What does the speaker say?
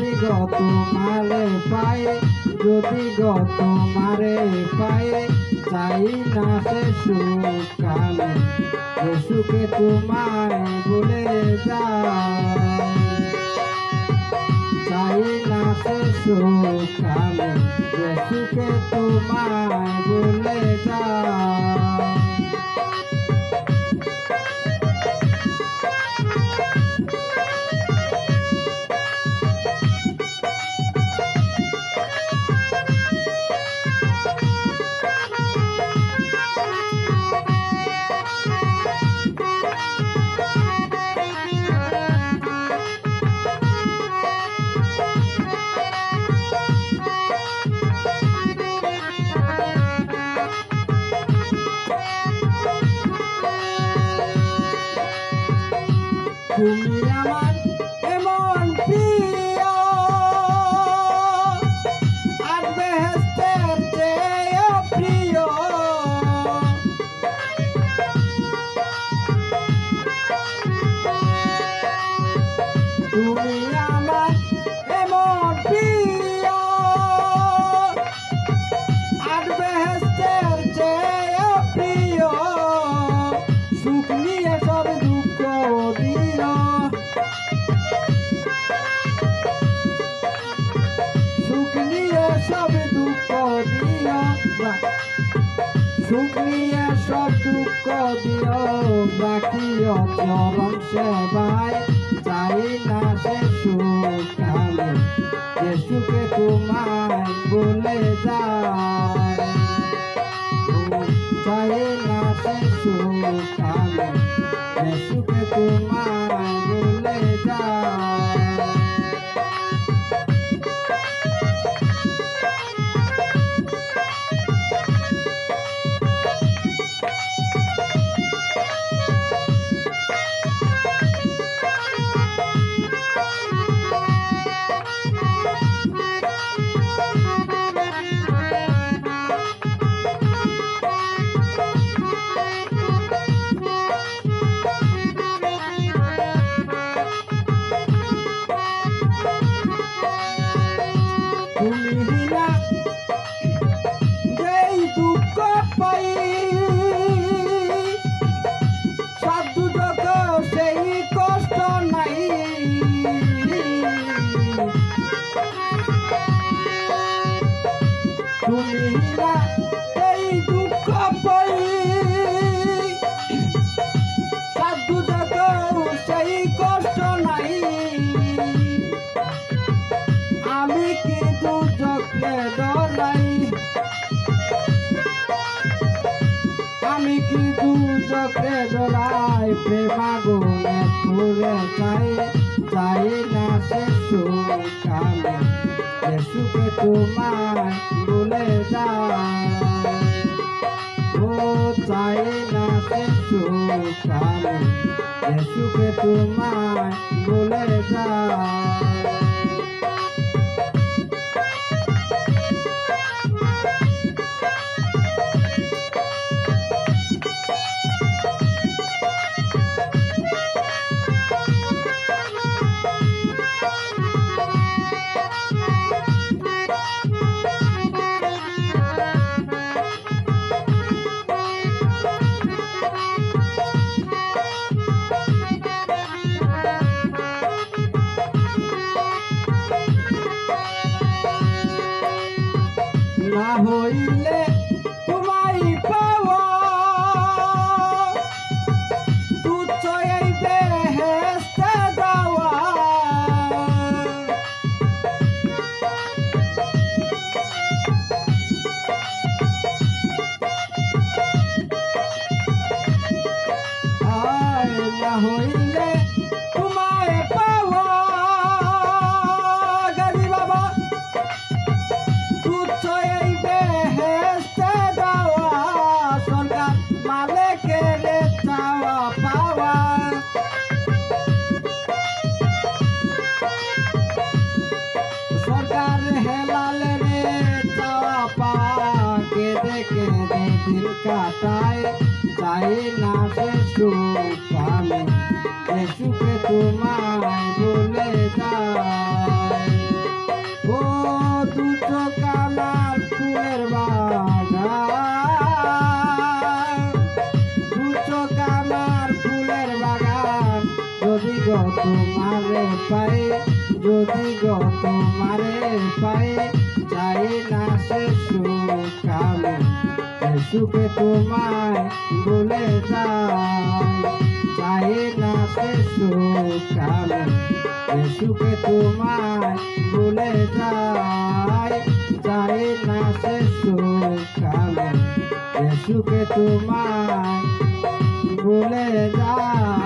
যদি গ তোমারে পায়ে, যদি গ তোমারে পায়ে চাই না সে সুখে তোমায় বলে যায়। না সে সুখে তোমায় বলে যায়। তুমি আমার দিও বা- সুখ নিয়ে সব দুঃখ দিও রাখিও চরম সেবায় চাই না সে সুখ আমি যে সুখে তোমায় বলে যায় চাই না সে সুখ আমি যে সুখে তোমায় হিনা এই দুঃখ পাই। সাধু সেই কষ্ট নাই। আমি কি দু চক্রে ডরাই আমি কি দু চক্রে ডরাই প্রেমাগুনে পুরে চাই চাই না সে সুখ আমি যে সুখে তোমায় বলে ও চাই না সে সুখ আমি যে সুখে তোমায় ভুলে যায়। কেঁদে দিন কাটায় তাই না সে সুখ পালে সে সুখে তোমায় বলে যায়, ও দুটো কালার তোমারে পাই যদি গো তোমারে পাই চাই না সে সুখ আমি এ সুখে তোমায় বলে চাই না সে সুখ আমি এ সুখে তোমায় বলে যাই চাই না সে সুখ আমি সুখে তোমায় বলে যাই